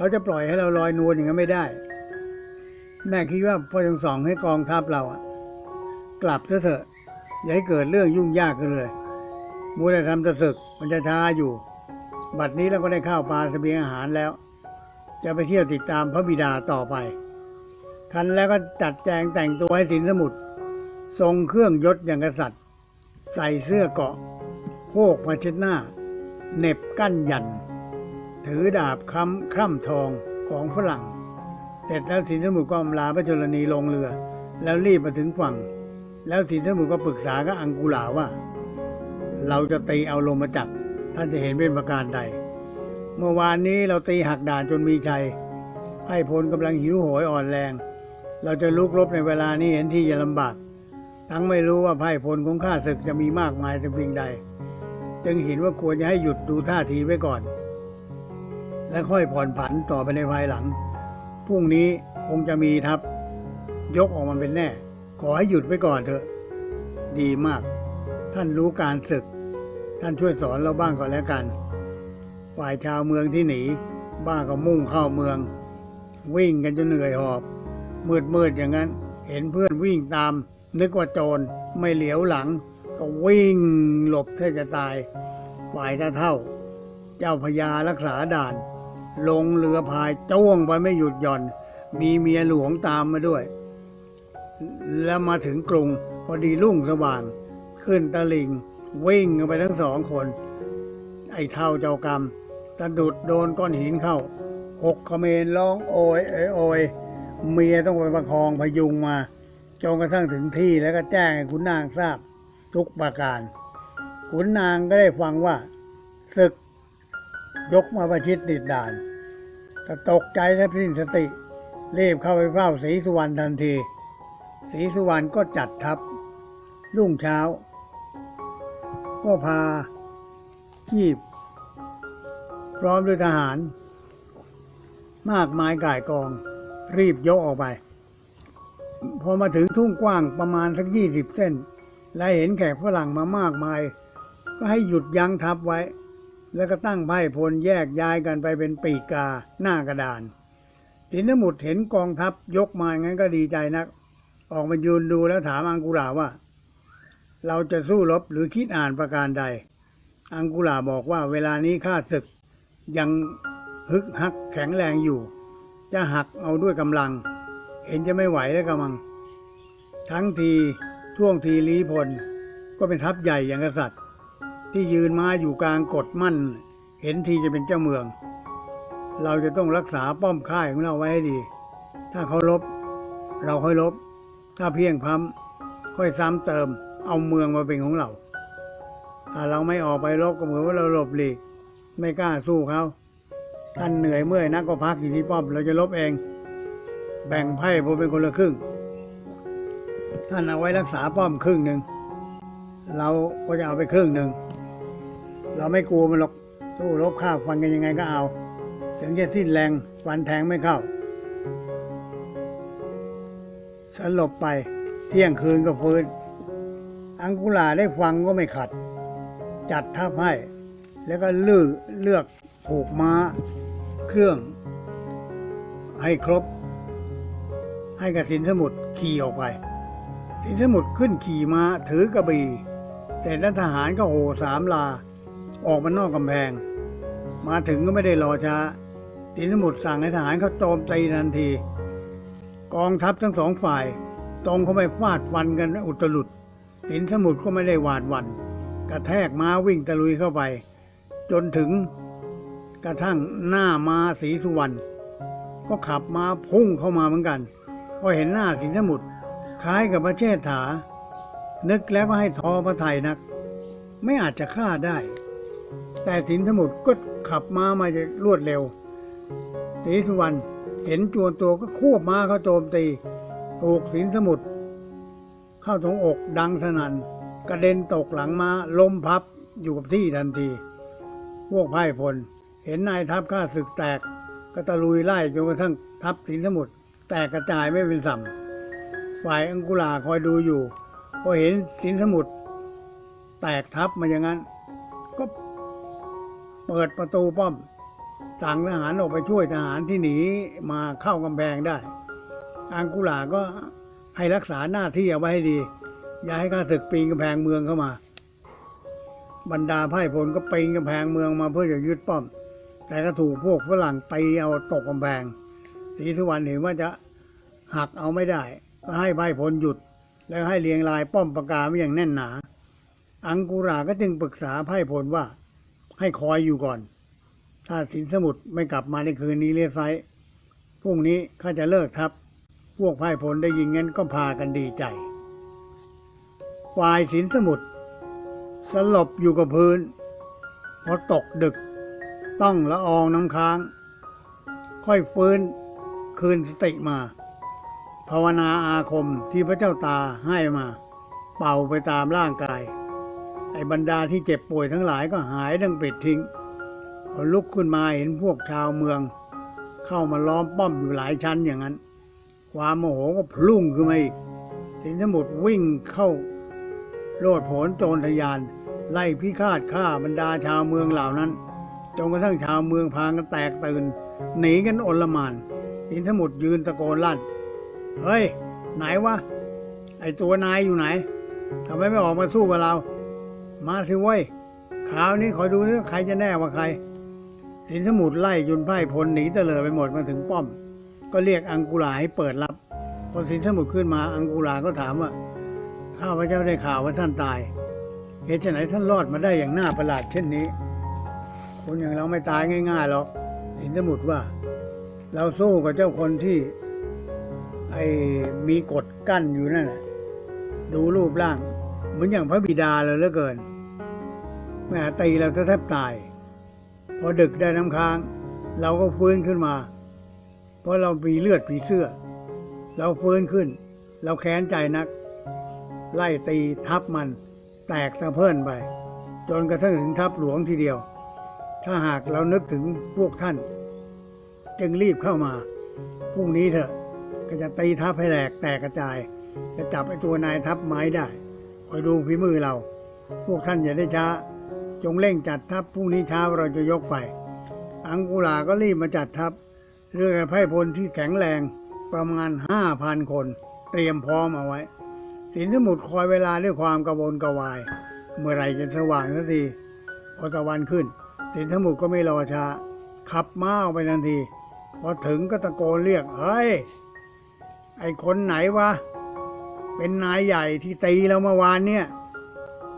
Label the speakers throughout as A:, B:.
A: เขาจะปล่อยให้เราลอยนวลอย่างนั้นไม่ได้ แม่คิดว่าพ่อยังสองให้กองทัพเราอะกลับซะเถอะ อย่าให้เกิดเรื่องยุ่งยากกันเลยมัวแต่ทำตะศึกมันจะช้าอยู่ บัดนี้เราก็ได้ข้าวปลาเสบียงอาหารแล้ว จะไปเที่ยวติดตามพระบิดาต่อไปทันแล้วก็จัดแจงแต่งตัวให้สินสมุทรทรงเครื่องยศอย่างกษัตริย์ ใส่เสื้อเกาะโพกมาเช็ดหน้าเหน็บกั้นยัน ถือดาบค้ำคร่ำทองของฝรั่งเสร็จแล้วสินสมุทรก็อำลาพระชนนีลงเรือ แล้วรีบมาถึงฝั่ง แล้วสินสมุทรก็ปรึกษากับอังกุลาว่า เราจะตีเอาลงมาจับท่านจะเห็นเป็นประการใด เมื่อวานนี้เราตีหักด่านจนมีชัยไพ่พลกำลังหิวโหยอ่อนแรง เราจะลุกรบในเวลานี้เห็นที่จะลำบาก ทั้งไม่รู้ว่าไพ่พลของข้าศึกจะมีมากมายสักเพียงใด จึงเห็นว่าควรจะให้หยุดดูท่าทีไว้ก่อน และค่อยผ่อนผันต่อไปในภายหลัง พรุ่งนี้คงจะมีทัพยกออกมาเป็นแน่ ขอให้หยุดไว้ก่อนเถอะ ดีมาก ท่านรู้การศึก ท่านช่วยสอนเราบ้างก่อนแล้วกัน ฝ่ายชาวเมืองที่หนี บ้าก็มุ่งเข้าเมือง วิ่งกันจนเหนื่อยหอบ มืดมืดๆอย่างนั้น เห็นเพื่อนวิ่งตาม นึกว่าโจรไม่เหลียวหลัง ก็วิ่งหลบแทบจะตายฝ่ายตาเท่า เจ้าพญารักษาด่าน ลงเรือพายจ้วงไปไม่หยุดหย่อน มีเมียหลวงตามมาด้วย แล้วมาถึงกรุงพอดีรุ่งสว่าง ขึ้นตะลิง วิ่งกันไปทั้งสองคน ไอ้เท่าเจ้ากรรมตะดุดโดนก้อนหินเข้าหกเมรร้องโอยเอยโอยเมียต้องไปประคองพยุงมาจนกระทั่งถึงที่แล้วก็แจ้งให้ขุนนางทราบทุกประการขุนนางก็ได้ฟังว่าศึก ยกมาประชิดติดด่านก็ตกใจแทบสิ้นสติรีบเข้าไปเฝ้าศรีสุวรรณทันทีศรีสุวรรณก็จัดทัพรุ่งเช้า ก็พาขีบ พร้อมด้วยทหาร มากมายก่ายกอง รีบยกออกไป พอมาถึงทุ่งกว้างประมาณสักยี่สิบเส้น และเห็นแขกฝรั่งมามากมาย ก็ให้หยุดยั้งทัพไว้ แล้วก็ตั้งไพ่พลแยกย้ายกันไปเป็นปีกาหน้ากระดานสินธมุตเห็นกองทัพยกมางั้นก็ดีใจนัก ออกมายืนดูแล้วถามอังกุลาว่า เราจะสู้รบหรือคิดอ่านประการใด อังกุลาบอกว่าเวลานี้ข้าศึก ยังฮึกฮักแข็งแรงอยู่ จะหักเอาด้วยกำลัง เห็นจะไม่ไหวแล้วกำลัง ทั้งทีท่วงทีลีพล ก็เป็นทัพใหญ่อย่างกษัตริย์ ที่ยืนมาอยู่กลางกฎมั่น เห็นทีจะเป็นเจ้าเมือง เราจะต้องรักษาป้อมค่ายของเราไว้ให้ดี ถ้าเขาลบ เราค่อยลบ ถ้าเพียงพร้ำค่อยซ้ำเติม เอาเมืองมาเป็นของเรา ถ้าเราไม่ออกไปรบก็เหมือนว่าเราหลบหลีก ไม่กล้าสู้เขาท่านเหนื่อยเมื่อยนักก็พักอยู่ที่ป้อมเราจะลบเอง แบ่งไพ่ผมเป็นคนละครึ่ง ท่านเอาไว้รักษาป้อมครึ่งหนึ่ง เราก็จะเอาไปครึ่งหนึ่ง เราไม่กลัวมันหรอกสู้รบข้าฟันกันยังไงก็เอาถึงจะสิ้นแรงฟันแทงไม่เข้า สลบไปเที่ยงคืนก็ฟื้น อังกุลาได้ฟังก็ไม่ขัด จัดทัพให้ แล้วก็เลือกเลือกผูกม้า เครื่อง ให้ครบ ให้กับสินสมุทรขี่ออกไป สินสมุทรขึ้นขี่ม้าถือกระบี่แต่นั้นทหารก็โห่สามลา ออกมานอกกำแพง มาถึงก็ไม่ได้รอช้าสินสมุทรสั่งให้ทหารเขาโจมตีทันที กองทัพทั้งสองฝ่าย ตรงเข้าไปฟาดฟันกันอุตลุดสินสมุทรก็ไม่ได้หวาดวัน กระแทกม้าวิ่งตะลุยเข้าไป จนถึงกระทั่งหน้าม้าสีสุวรรณก็ขับม้าพุ่งเข้ามาเหมือนกันพอเห็นหน้าสินสมุทรคล้ายกับพระเชษฐา นึกแล้วว่าให้ทอพระไทยนัก ไม่อาจจะฆ่าได้ แต่สินสมุทรก็ขับม้ามาจะรวดเร็วสีสุวรรณเห็นจวนตัวก็ควบม้าเข้าโจมตีถูกสินสมุทรเข้าตรงอกดังสนั่นกระเด็นตกหลังม้าล้มพับอยู่กับที่ทันที พวกไพ่พล เห็นนายทัพข้าศึกแตกก็ตะลุยไล่จนกระทั่งทัพสินสมุทรแตกกระจายไม่เป็นสัมฝ่ายอังกุลาคอยดูอยู่พอเห็นสินสมุทรแตกทัพมาอย่างนั้น เปิดประตูป้อม สั่งทหารออกไปช่วยทหารที่หนีมาเข้ากำแพงได้ อังกุลาก็ให้รักษาหน้าที่เอาไว้ให้ดี อย่าให้ข้าศึกปีนกำแพงเมืองเข้ามา บรรดาไพ่พลก็ปีนกำแพงเมืองมาเพื่อจะยึดป้อม แต่ก็ถูกพวกฝรั่งตีเอาตกกำแพงศรีสุวรรณเห็นว่าจะหักเอาไม่ได้ ก็ให้ไพ่พลหยุด แล้วให้เรียงรายป้อมปรากาไว้อย่างแน่นหนา อังกุราก็จึงปรึกษาไพ่พลว่า ให้คอยอยู่ก่อน ถ้าสินสมุทรไม่กลับมาในคืนนี้เรียกไซพรุ่งนี้ข้าจะเลิกทัพพวกไพร่พลได้ยินงั้นก็พากันดีใจฝ่ายสินสมุทรสลบอยู่กับพื้น พอตกดึก ต้องละอองน้ำค้าง ค่อยฟื้นคืนสติมา ภาวนาอาคมที่พระเจ้าตาให้มา เป่าไปตามร่างกาย ไอ้บรรดาที่เจ็บป่วยทั้งหลายก็หายดังปิดทิ้งพอลุกขึ้นมาเห็นพวกชาวเมือง เข้ามาล้อมป้อมอยู่หลายชั้นอย่างนั้น ความโมโหก็พลุ่งขึ้นมาอีกสินสมุทรวิ่งเข้าโลดโผนโจรทยาน ไล่พิฆาตฆ่าบรรดาชาวเมืองเหล่านั้นจนกระทั่งชาวเมืองพากันแตกตื่น หนีกันอลมานสินสมุทรยืนตะโกนลั่น เฮ้ย ไหนวะไอตัวนายอยู่ไหนทำไมไม่ออกมาสู้กับเรา มาสิเว้ยคราวนี้คอยดูนี่ใครจะแน่ว่าใคร สินสมุทรไล่ยุนไพ่พลหนีเตลิดไปหมดมาถึงป้อม ก็เรียกอังกุลาให้เปิดรับพอสินสมุทรขึ้นมาอังกุลาก็ถามว่าข้าพเจ้าได้ข่าวว่าท่านตายเหตุไฉนท่านรอดมาได้อย่างน่าประหลาดเช่นนี้ คนอย่างเราไม่ตายง่ายๆหรอกสินสมุทรว่า เราสู้กับเจ้าคนที่ไอ้มีกฎกั้นอยู่นั่นน่ะดูรูปร่าง เหมือนอย่างพระบิดาเลยเหลือเกิน แม่ตีเราแทบตาย พอดึกได้น้ำค้าง เราก็ฟื้นขึ้นมา เพราะเรามีเลือดผีเสื้อ เราฟื้นขึ้น เราแค้นใจนัก ไล่ตีทับมัน แตกสะเพิ่นไป จนกระทั่งถึงทับหลวงทีเดียว ถ้าหากเรานึกถึงพวกท่าน จึงรีบเข้ามาพรุ่งนี้เถอะก็จะตีทับให้แหลกแตกกระจาย จะจับไอ้ตัวนายทับไม้ได้คอยดูฝีมือเรา พวกท่านอย่าได้ช้า จงเร่งจัดทัพพรุ่งนี้เช้าเราจะยกไป อังกุลาก็รีบมาจัดทัพเรือไพร่พลที่แข็งแรงประมาณห้าพันคน เตรียมพร้อมเอาไว้สินสมุทรคอยเวลาด้วยความกระวนกระวาย เมื่อไรจะสว่างสักทีพอตะวันขึ้น สินสมุทรก็ไม่รอช้าขับม้าออกไปทันที พอถึงก็ตะโกนเรียกเฮ้ยไอ้คนไหนวะเป็นนายใหญ่ที่ตีเราเมื่อวานเนี่ย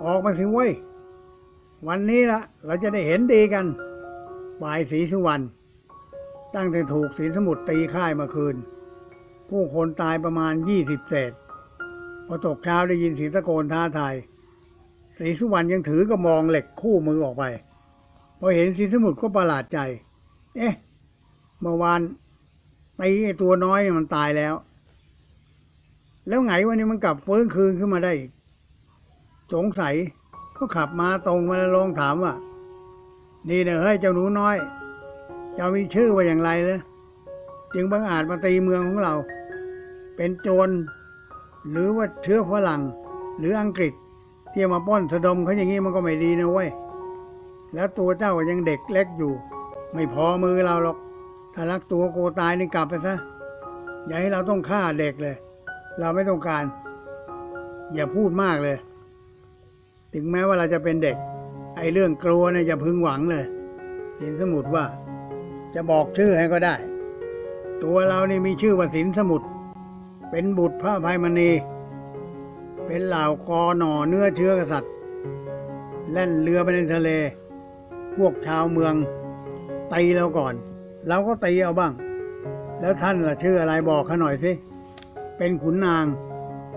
A: ออกมาสิเว้ย วันนี้ละเราจะได้เห็นดีกันปายศรีสุวรรณตั้งแต่ถูกศรีสมุทรตีค่ายเมื่อคืน ผู้คนตายประมาณยี่สิบเศษพอตกเช้าได้ยินเสียงตะโกนท้าทายศรีสุวรรณยังถือกระมองเหล็กคู่มือออกไป พอเห็นศรีสมุทรก็ประหลาดใจ เอ๊ะเมื่อวานไอ้ตัวน้อยเนี่ยมันตายแล้ว แล้วไงวันนี้มันกลับฟื้นคืนขึ้นมาได้ สงสัย ก็ขับมาตรงมาลองถามว่านี่เนอะเฮ้ยเจ้าหนูน้อย เจ้ามีชื่อว่าอย่างไรเลยจึงบังอาจมาตีเมืองของเรา เป็นโจร หรือว่าเชื้อฝรั่ง หรืออังกฤษ ที่มาปล้นสะดมเขาอย่างนี้มันก็ไม่ดีนะเว้ย แล้วตัวเจ้ายังเด็กเล็กอยู่ ไม่พอมือเราหรอก ถ้ารักตัวโกตายนี่กลับไปซะ อย่าให้เราต้องฆ่าเด็กเลย เราไม่ต้องการ อย่าพูดมากเลย ถึงแม้ว่าเราจะเป็นเด็ก ไอ้เรื่องกลัวเนี่ยอย่าพึงหวังเลยสินสมุทรว่า จะบอกชื่อให้ก็ได้ ตัวเรานี่มีชื่อว่าสินสมุทรเป็นบุตรพระภัยมณี เป็นเหล่ากอหน่อเนื้อเชื้อกษัตริย์แล่นเรือไปในทะเล พวกชาวเมืองตีเราก่อนเราก็ตีเอาบ้าง แล้วท่านล่ะชื่ออะไรบอกข้าหน่อยสิเป็นขุนนาง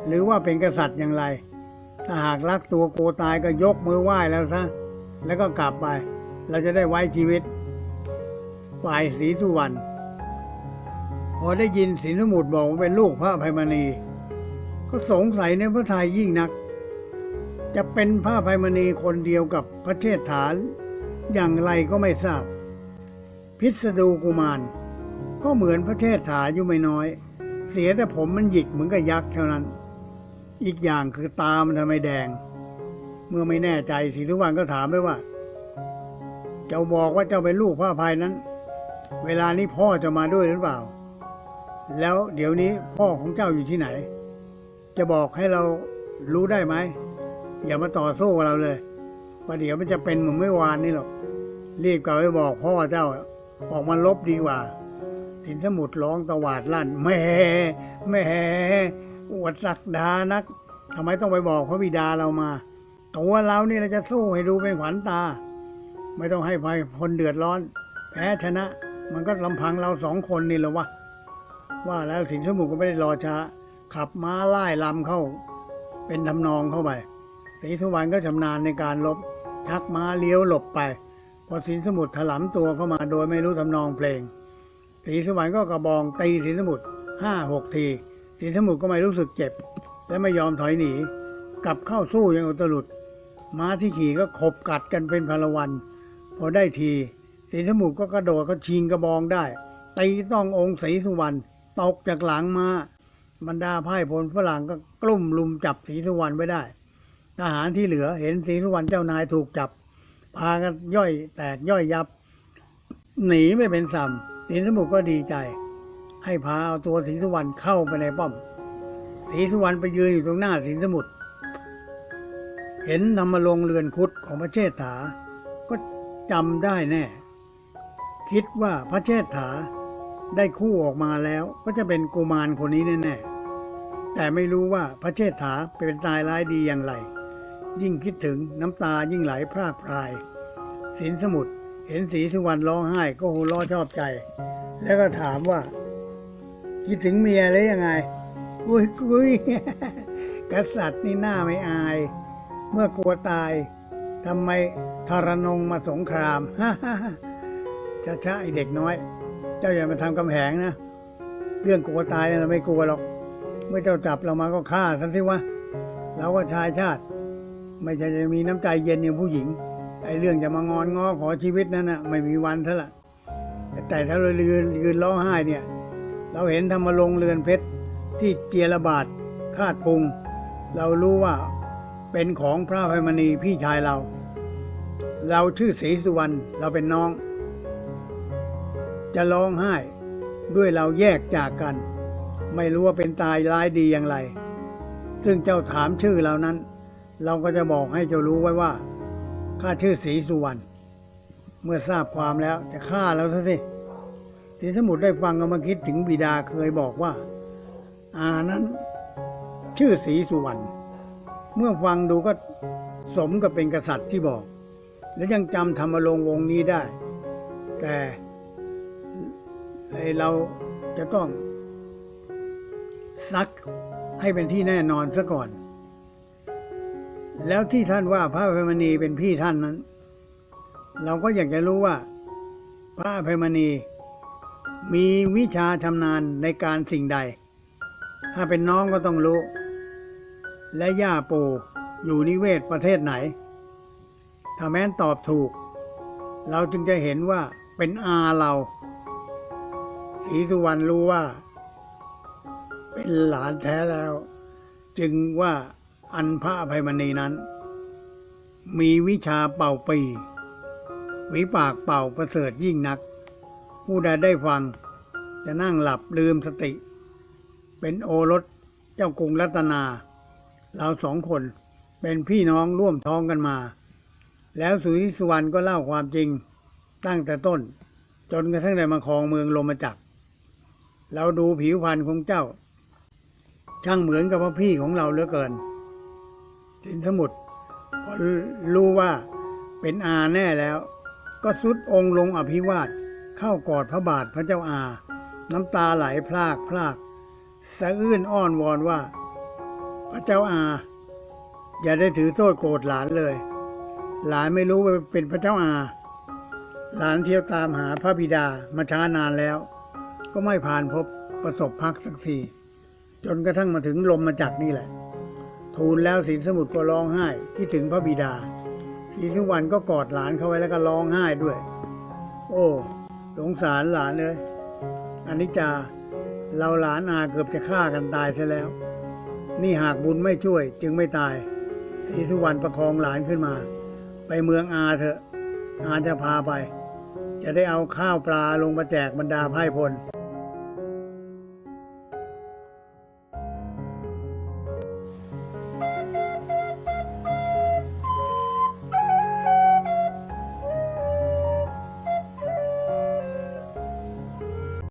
A: หรือว่าเป็นกษัตริย์อย่างไร ถ้าหากรักตัวโกตายก็ยกมือไหว้แล้วซะแล้วก็กลับไป เราจะได้ไว้ชีวิต ฝ่ายศรีสุวรรณพอได้ยินศรีสมุทรบอกว่าเป็นลูกพระภัยมณี ก็สงสัยในพระทัยยิ่งนัก จะเป็นพระภัยมณีคนเดียวกับพระเทศฐาน อย่างไรก็ไม่ทราบ พิสดูกุมาร ก็เหมือนพระเทศฐานอยู่ไม่น้อย เสียแต่ผมมันหยิกเหมือนกับยักษ์เท่านั้น อีกอย่างคือตามันทำไมแดง เมื่อไม่แน่ใจศรีสุวรรณก็ถามไปว่า เจ้าบอกว่าเจ้าเป็นลูกพระอภัยนั้น เวลานี้พ่อจะมาด้วยหรือเปล่า แล้วเดี๋ยวนี้พ่อของเจ้าอยู่ที่ไหน จะบอกให้เรารู้ได้ไหม อย่ามาต่อสู้กับเราเลยประเดี๋ยวมันจะเป็นเหมือนเมื่อวานนี่หรอก รีบกลับไปบอกพ่อเจ้า ออกมาลบดีกว่าสินสมุดร้องตวาดลั่นแม่แม่ อวดศักดานักทำไมต้องไปบอกพระบิดาเรามาตัวเรานี่เราจะสู้ให้ดูเป็นขวัญตา ไม่ต้องให้ใครคนเดือดร้อน แพ้ชนะ มันก็ลำพังเราสองคนนี่แหละวะว่าแล้วสินสมุทรก็ไม่ได้รอช้าขับม้าไล่ลำเข้า เป็นทำนองเข้าไปศรีสุวรรณก็ชำนาญในการลบชักม้าเลี้ยวหลบไป พอสินสมุทรถลำตัวเข้ามาโดยไม่รู้ทำนองเพลงศรีสุวรรณก็กระบองตีสินสมุทรห้าหกที สินสมุทรก็ไม่รู้สึกเจ็บ และไม่ยอมถอยหนี กลับเข้าสู้อย่างอุตลุดม้าที่ขี่ก็ขบกัดกันเป็นพลวัน พอได้ทีสินสมุทรก็กระโดดก็ชิงกระบองได้ตีต้ององค์ศรีสุวรรณตกจากหลังมาบรรดาพ่ายพลฝรั่งก็กลุ่มลุมจับศรีสุวรรณไว้ได้ ทหารที่เหลือเห็นศรีสุวรรณเจ้านายถูกจับ พากันย่อยแตกย่อยยับ หนีไม่เป็นซ้ำศรีสมุทรก็ดีใจ ให้พาเอาตัวศรีสุวรรณเข้าไปในป้อมศรีสุวรรณไปยืนอยู่ตรงหน้าศรีสมุทรเห็นนำมลงเรือนคุดของพระเชษฐา ก็จำได้แน่ คิดว่าพระเชษฐาได้คู่ออกมาแล้วก็จะเป็นกุมารคนนี้แน่ๆแต่ไม่รู้ว่าพระเชษฐาเป็นตายร้ายดีอย่างไร ยิ่งคิดถึงน้ำตายิ่งไหลพรากพรายสินสมุทรเห็นสีสุวรรณร้องไห้ก็หัวเราะชอบใจ แล้วก็ถามว่า คิดถึงเมียเลยยังไงกุยกุยกษัตริย์นี่หน้าไม่อาย เมื่อกลัวตายทำไมทรนงมาสงครามช้าช้าไอเด็กน้อย เจ้าอย่ามาทำกำแหงนะ เรื่องกลัวตายเราไม่กลัวหรอก เมื่อเจ้าจับเรามาก็ฆ่าสันสิวะเราก็ชายชาติ ไม่ใช่จะมีน้ำใจเย็นอย่างผู้หญิง ไอเรื่องจะมางอนง้อขอชีวิตนั้นนะไม่มีวันเท่าละแต่ถ้าเรายืนยืนร้องไห้เนี่ย เราเห็นธรรมลงเรือนเพชรที่เจียระบาดคาดพุง เรารู้ว่าเป็นของพระอภัยมณีพี่ชายเรา เราชื่อศรีสุวรรณเราเป็นน้อง จะร้องไห้ด้วยเราแยกจากกัน ไม่รู้ว่าเป็นตายร้ายดีอย่างไร ซึ่งเจ้าถามชื่อเรานั้น เราก็จะบอกให้เจ้ารู้ไว้ว่าข้าชื่อศรีสุวรรณเมื่อทราบความแล้วจะฆ่าเราซะสิ ศรีสมุทรได้ฟังก็มาคิดถึงบิดาเคยบอกว่า อานั้น ชื่อศรีสุวรรณเมื่อฟังดูก็สมกับเป็นกษัตริย์ที่บอก และยังจำธรรมรงวงนี้ได้ แต่เราจะต้องซักให้เป็นที่แน่นอนซะก่อน แล้วที่ท่านว่าพระอภัยมณีเป็นพี่ท่านนั้น เราก็อยากจะรู้ว่า พระอภัยมณี มีวิชาชำนาญในการสิ่งใด ถ้าเป็นน้องก็ต้องรู้ และย่าปู่อยู่นิเวศประเทศไหน ถ้าแม้นตอบถูก เราจึงจะเห็นว่าเป็นอาเราศรีสุวรรณรู้ว่า เป็นหลานแท้แล้ว จึงว่าอันพระภัยมณีนั้น มีวิชาเป่าปี วิปากเป่าประเสริฐยิ่งนัก ผู้ใดได้ฟัง จะนั่งหลับลืมสติ เป็นโอรสเจ้ากรุงรัตนา เราสองคนเป็นพี่น้องร่วมท้องกันมา แล้วสุริสุวรรณก็เล่าความจริงตั้งแต่ต้น จนกระทั่งได้มาครองเมืองลมจักรเราดูผิวพรรณของเจ้า ช่างเหมือนกับพระพี่ของเราเหลือเกินสินสมุทรพอรู้ว่าเป็นอาแน่แล้ว ก็สุดองค์ลงอภิวาท เข้ากอดพระบาทพระเจ้าอา น้ำตาไหลพลากพลากสะอื้นอ้อนวอนว่า พระเจ้าอา อย่าได้ถือโทษโกรธหลานเลย หลานไม่รู้ว่าเป็นพระเจ้าอา หลานเที่ยวตามหาพระบิดามาช้านานแล้ว ก็ไม่ผ่านพบประสบพักสักทีจนกระทั่งมาถึงลมมาจากนี่แหละ ทูลแล้วสินสมุทรก็ร้องไห้คิดถึงพระบิดาศรีสุวรรณก็กอดหลานเข้าไว้แล้วก็ร้องไห้ด้วย โอ้ สงสารหลานเลยอนิจจาเราหลานอาเกือบจะฆ่ากันตายซะแล้ว นี่หากบุญไม่ช่วยจึงไม่ตายศรีสุวรรณประคองหลานขึ้นมา ไปเมืองอาเถอะอาจะพาไป จะได้เอาข้าวปลาลงมาแจกบรรดาไพร่พล